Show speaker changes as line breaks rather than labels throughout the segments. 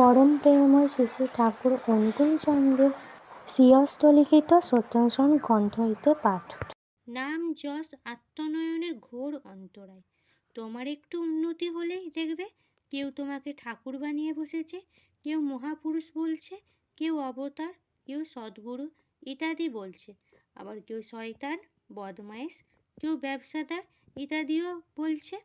পরম প্রেমময় শ্রী ঠাকুর অনুকূলচন্দ্রের শ্রীহস্তলিখিত সত্যানুসরণ গ্রন্থ হইতে পাঠ।
নাম যশ আত্মনয়নের ঘোর অন্তরায়। তোমার একটু উন্নতি হলেই দেখবে, কেউ তোমাকে ঠাকুর বানিয়ে বসেছে, কেউ মহাপুরুষ বলছে, কেউ অবতার, কেউ সদ্গুরু ইত্যাদি বলছে। আবার কেউ শয়তান বদমাইশ কেউ ব্যবসাদার ইত্যাদিও বলছে।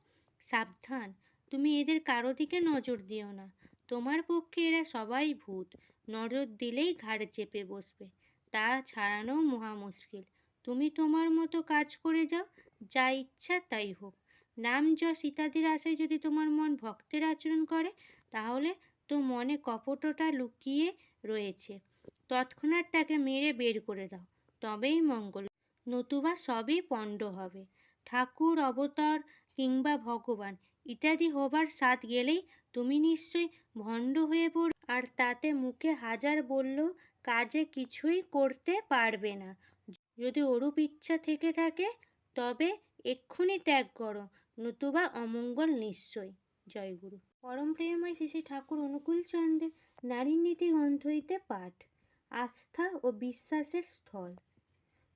সাবধান, তুমি এদের কারও দিকে নজর দিও না। তোমার পক্ষে এরা সবাই ভূত। নজর দিলেই ঘাড়ে চেপে বসবে। তা ছাড়ানো মহা মুশকিল। তুমি তোমার মতো কাজ করে যাও, যা ইচ্ছা তাই হোক। নাম যশ ইত্যাদির আশায় যদি তোমার মন ভক্তের আচরণ করে, তাহলে তো মনে কপটতা লুকিয়ে রয়েছে। তৎক্ষণাৎ তাকে মেরে বের করে দাও। তবেই মঙ্গল। নতুবা সবই পণ্ড হবে। ঠাকুর, অবতার কিংবা ভগবান ইত্যাদি হবার স্বাদ গেলেই তুমি নিশ্চয়ই ভণ্ড হয়ে পড়, আর তাতে মুখে হাজার বললেও কাজে কিছুই করতে পারবে না। যদি ওরূপ ইচ্ছা থেকে থাকে, তবে এক্ষুনি ত্যাগ করো, নতুবা অমঙ্গল নিশ্চয় জয়গুরু। পরম প্রেমময় শ্রী ঠাকুর অনুকূলচন্দ্রের নারীর নীতি গ্রন্থ হইতে পাঠ, আস্থা ও বিশ্বাসের স্থল।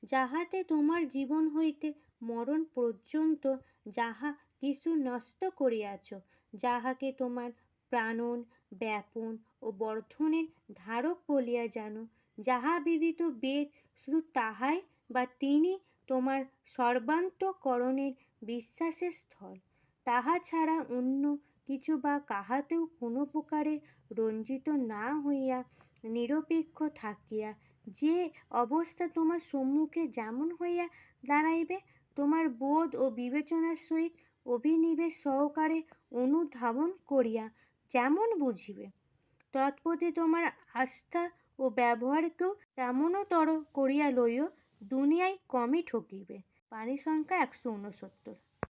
যাহাতে তোমার জীবন হইতে মরণ পর্যন্ত যাহা কিছু নষ্ট করিয়াছ, যাহাকে তোমার প্রাণন, ব্যাপন ও বর্ধনের ধারক বলিয়া জানো, যাহা বিদিত বেদ শুধু তাহাই বা তিনি তোমার সর্বান্তকরণের বিশ্বাসের স্থল। তাহা ছাড়া অন্য কিছু বা কাহাতেও কোনো প্রকারে রঞ্জিত না হইয়া নিরপেক্ষ থাকিয়া যে অবস্থা তোমার সম্মুখে যেমন হইয়া দাঁড়াইবে তোমার বোধ ও বিবেচনার সহিত অভিনিবেশ সহকারে অনুধাবন করিয়া যেমন বুঝিবে তৎপ্রতি তোমার আস্থা ও ব্যবহারকেও তেমনতর করিয়া লইও দুনিয়ায় কমই ঠকিবে। পানি সংখ্যা একশো ঊনসত্তর।